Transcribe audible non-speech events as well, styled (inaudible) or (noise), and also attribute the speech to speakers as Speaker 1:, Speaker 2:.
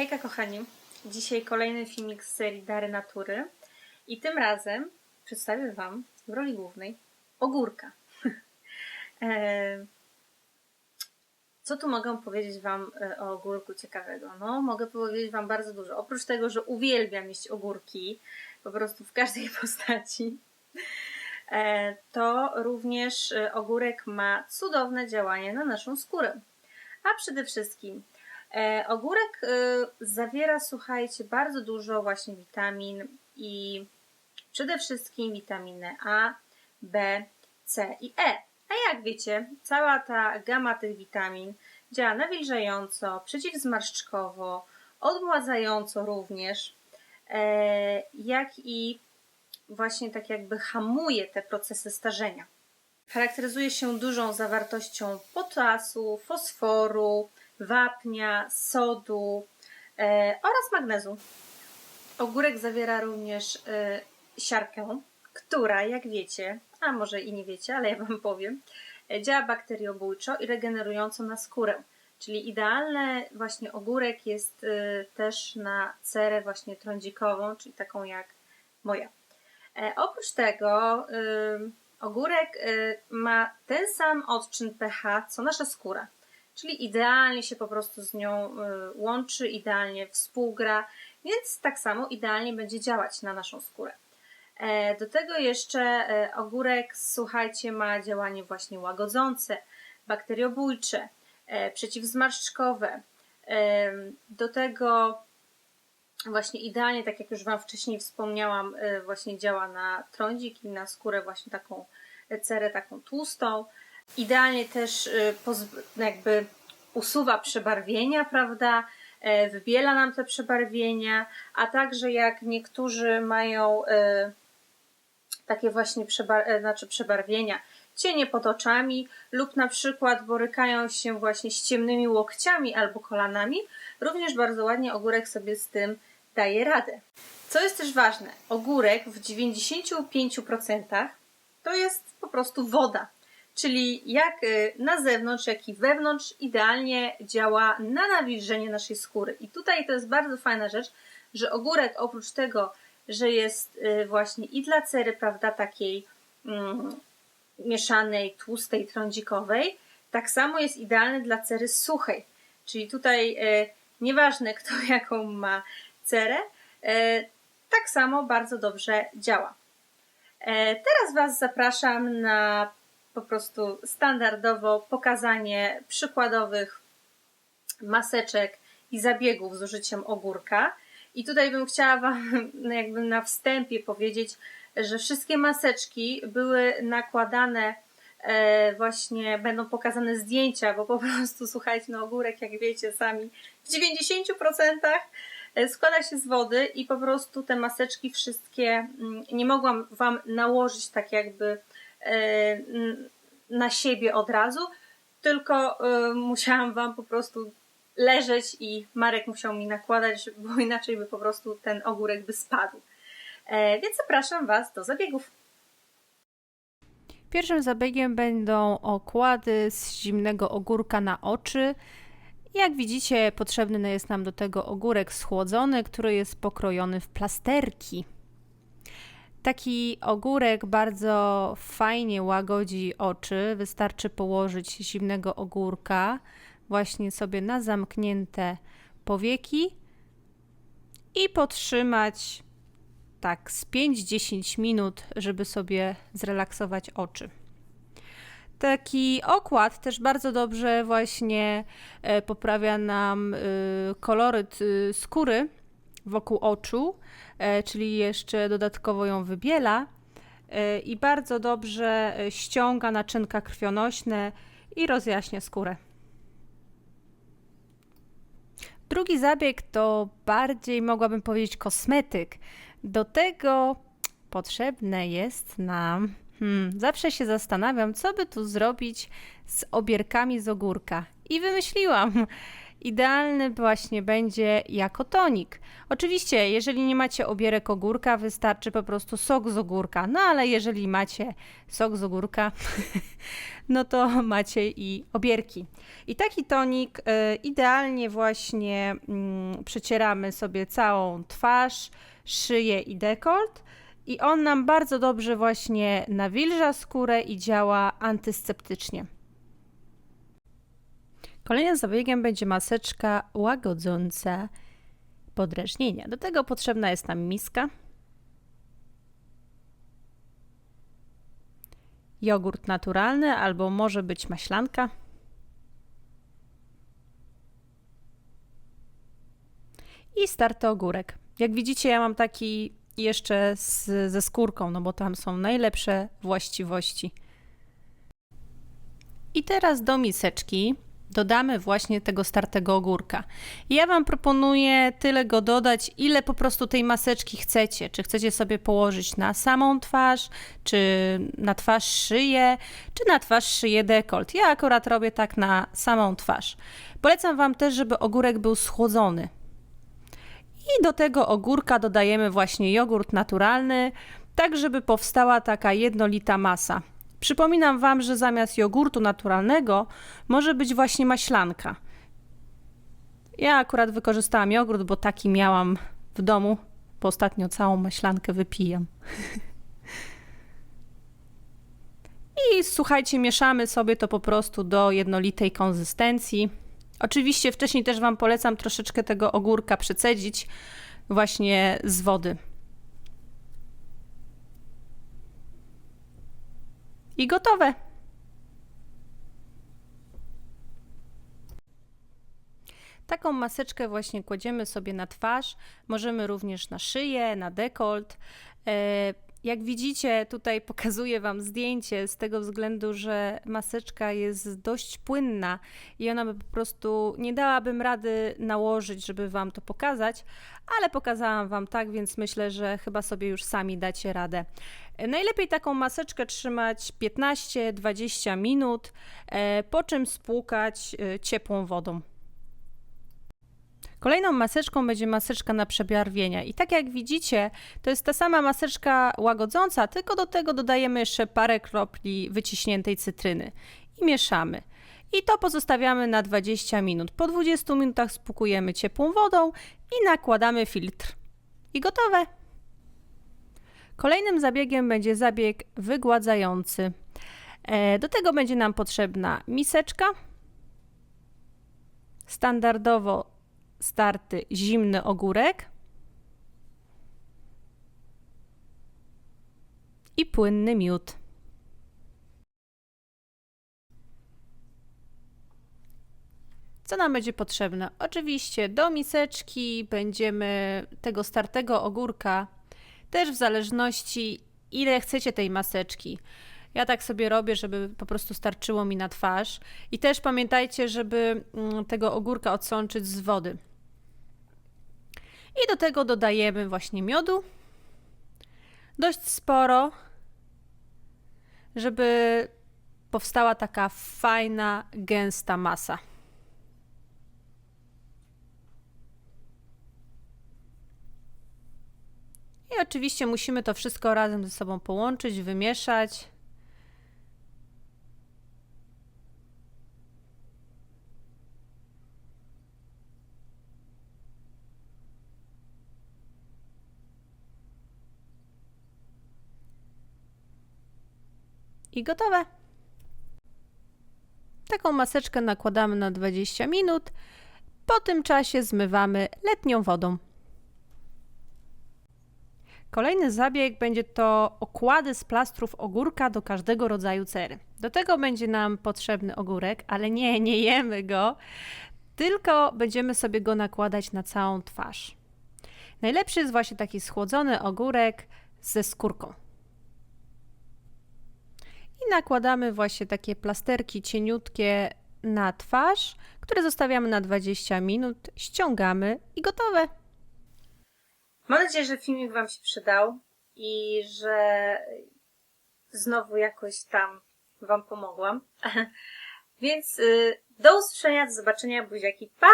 Speaker 1: Hejka kochani, dzisiaj kolejny filmik z serii Dary Natury i tym razem przedstawię Wam w roli głównej ogórka. (laughs) E, Co tu mogę powiedzieć Wam e, o ogórku ciekawego? No, mogę powiedzieć Wam bardzo dużo. Oprócz tego, że uwielbiam jeść ogórki, po prostu w każdej (laughs) postaci, e, to również ogórek ma cudowne działanie na naszą skórę. A przede wszystkim ogórek e, zawiera, słuchajcie, bardzo dużo właśnie witamin i przede wszystkim witaminę A, B, C i E. A jak wiecie, cała ta gama tych witamin działa nawilżająco, przeciwzmarszczkowo, odmładzająco również, e, jak i właśnie tak jakby hamuje te procesy starzenia. Charakteryzuje się dużą zawartością potasu, fosforu, wapnia, sodu e, oraz magnezu. Ogórek zawiera również e, siarkę, która, jak wiecie, a może i nie wiecie, ale ja Wam (laughs) powiem, e, działa bakteriobójczo i regenerująco na skórę. Czyli idealny właśnie ogórek jest też na cerę właśnie trądzikową, czyli taką jak moja. Oprócz tego ogórek ma ten sam odczyn pH, co nasza skóra czyli idealnie się po prostu z nią y, łączy, idealnie współgra, więc tak samo idealnie będzie działać na naszą skórę. E, do tego jeszcze e, ogórek, słuchajcie, ma działanie właśnie łagodzące, bakteriobójcze, e, przeciwzmarszczkowe. Do tego właśnie idealnie, tak jak już Wam wcześniej wspomniałam, właśnie działa na trądzik i na skórę właśnie taką cerę taką tłustą. Idealnie też y, jakby usuwa przebarwienia, prawda? E, wybiela nam te przebarwienia, a także jak niektórzy mają e, takie właśnie przebar e, znaczy przebarwienia, cienie pod oczami lub na przykład borykają się właśnie z ciemnymi łokciami albo kolanami, również bardzo ładnie ogórek sobie z tym daje radę. Co jest też ważne, ogórek w 95% to jest po prostu woda czyli jak y, na zewnątrz, jak i wewnątrz idealnie działa na nawilżenie naszej skóry. I tutaj to jest bardzo fajna rzecz, że ogórek oprócz tego, że jest y, właśnie i dla cery, prawda, takiej mm, mieszanej, tłustej, trądzikowej, tak samo jest idealny dla cery suchej. Czyli tutaj y, nieważne (laughs) kto jaką ma cerę, tak samo bardzo dobrze działa. E, teraz Was zapraszam na po prostu standardowo pokazanie przykładowych maseczek i zabiegów z użyciem ogórka. I tutaj bym chciała Wam (laughs) jakby na wstępie powiedzieć, że wszystkie maseczki były nakładane e, właśnie będą pokazane zdjęcia, bo po (laughs) prostu słuchajcie, no ogórek, jak wiecie sami, w 90% e, składa się z wody i po prostu te maseczki wszystkie mm, nie mogłam Wam nałożyć tak jakby na siebie od razu, tylko e, musiałam Wam po prostu leżeć i Marek musiał mi nakładać, bo (laughs) inaczej by po prostu ten ogórek by spadł. E, więc zapraszam Was do zabiegów.
Speaker 2: Pierwszym zabiegiem będą okłady z zimnego ogórka na oczy. Jak widzicie, potrzebny jest nam do tego ogórek schłodzony, który jest pokrojony w plasterki. Taki ogórek bardzo fajnie łagodzi oczy. Wystarczy położyć zimnego ogórka właśnie sobie na zamknięte powieki i potrzymać tak z 5-10 minut, żeby sobie zrelaksować oczy. Taki okład też bardzo dobrze właśnie e, poprawia nam e, koloryt e, skóry wokół oczu, e, czyli jeszcze dodatkowo ją wybiela e, i bardzo dobrze e, ściąga naczynka krwionośne i rozjaśnia skórę. Drugi zabieg to bardziej mogłabym powiedzieć kosmetyk. Do tego potrzebne jest nam. Hmm, zawsze się zastanawiam, co by tu zrobić z obierkami z ogórka. I wymyśliłam. Idealny właśnie będzie jako tonik. Oczywiście, jeżeli nie macie obierek ogórka, wystarczy po prostu sok z ogórka. No ale jeżeli macie sok z ogórka, (laughs) no to macie i obierki. I taki tonik y, idealnie właśnie mm, przecieramy sobie całą twarz, szyję i dekolt. I on nam bardzo dobrze właśnie nawilża skórę i działa antyseptycznie. Kolejnym zabiegiem będzie maseczka łagodząca podrażnienia. Do tego potrzebna jest nam miska, jogurt naturalny albo może być maślanka. I starty ogórek. Jak widzicie, ja mam taki jeszcze z, ze skórką, no bo tam są najlepsze właściwości. I teraz do miseczki dodamy właśnie tego startego ogórka. Ja Wam proponuję tyle go dodać, ile po prostu tej maseczki chcecie. Czy chcecie sobie położyć na samą twarz, czy na twarz szyję, czy na twarz szyję dekolt. Ja akurat robię tak na samą twarz. Polecam Wam też, żeby ogórek był schłodzony. I do tego ogórka dodajemy właśnie jogurt naturalny, tak żeby powstała taka jednolita masa. Przypominam Wam, że zamiast jogurtu naturalnego może być właśnie maślanka. Ja akurat wykorzystałam jogurt, bo taki miałam w domu, bo ostatnio całą maślankę wypijam. I słuchajcie, mieszamy sobie to po prostu do jednolitej konsystencji. Oczywiście wcześniej też Wam polecam troszeczkę tego ogórka przecedzić właśnie z wody. I gotowe. Taką maseczkę właśnie kładziemy sobie na twarz, możemy również na szyję, na dekolt. Jak widzicie, tutaj pokazuję Wam zdjęcie z tego względu, że maseczka jest dość płynna i ona by po prostu nie dałabym rady nałożyć, żeby Wam to pokazać, ale pokazałam Wam tak, więc myślę, że chyba sobie już sami dacie radę. Najlepiej taką maseczkę trzymać 15-20 minut, e, po czym spłukać e, ciepłą wodą. Kolejną maseczką będzie maseczka na przebarwienia. I tak jak widzicie, to jest ta sama maseczka łagodząca, tylko do tego dodajemy jeszcze parę kropli wyciśniętej cytryny i mieszamy. I to pozostawiamy na 20 minut. Po 20 minutach spłukujemy ciepłą wodą i nakładamy filtr. I gotowe. Kolejnym zabiegiem będzie zabieg wygładzający. E, Do tego będzie nam potrzebna miseczka. Standardowo starty zimny ogórek i płynny miód. Co nam będzie potrzebne? Oczywiście do miseczki będziemy tego startego ogórka, też w zależności ile chcecie tej maseczki. Ja tak sobie robię, żeby po prostu starczyło mi na twarz. I też pamiętajcie, żeby mm, tego ogórka odsączyć z wody. I do tego dodajemy właśnie miodu. Dość sporo, żeby powstała taka fajna, gęsta masa. I oczywiście musimy to wszystko razem ze sobą połączyć, wymieszać. I gotowe. Taką maseczkę nakładamy na 20 minut. Po tym czasie zmywamy letnią wodą. Kolejny zabieg będzie to okłady z plastrów ogórka do każdego rodzaju cery. Do tego będzie nam potrzebny ogórek, ale nie, nie jemy go, tylko będziemy sobie go nakładać na całą twarz. Najlepszy jest właśnie taki schłodzony ogórek ze skórką. I nakładamy właśnie takie plasterki cieniutkie na twarz, które zostawiamy na 20 minut, ściągamy i gotowe.
Speaker 1: Mam nadzieję, że filmik Wam się przydał i że znowu jakoś tam Wam pomogłam. (laughs) Więc y, Do usłyszenia, do zobaczenia, buziaki, pa!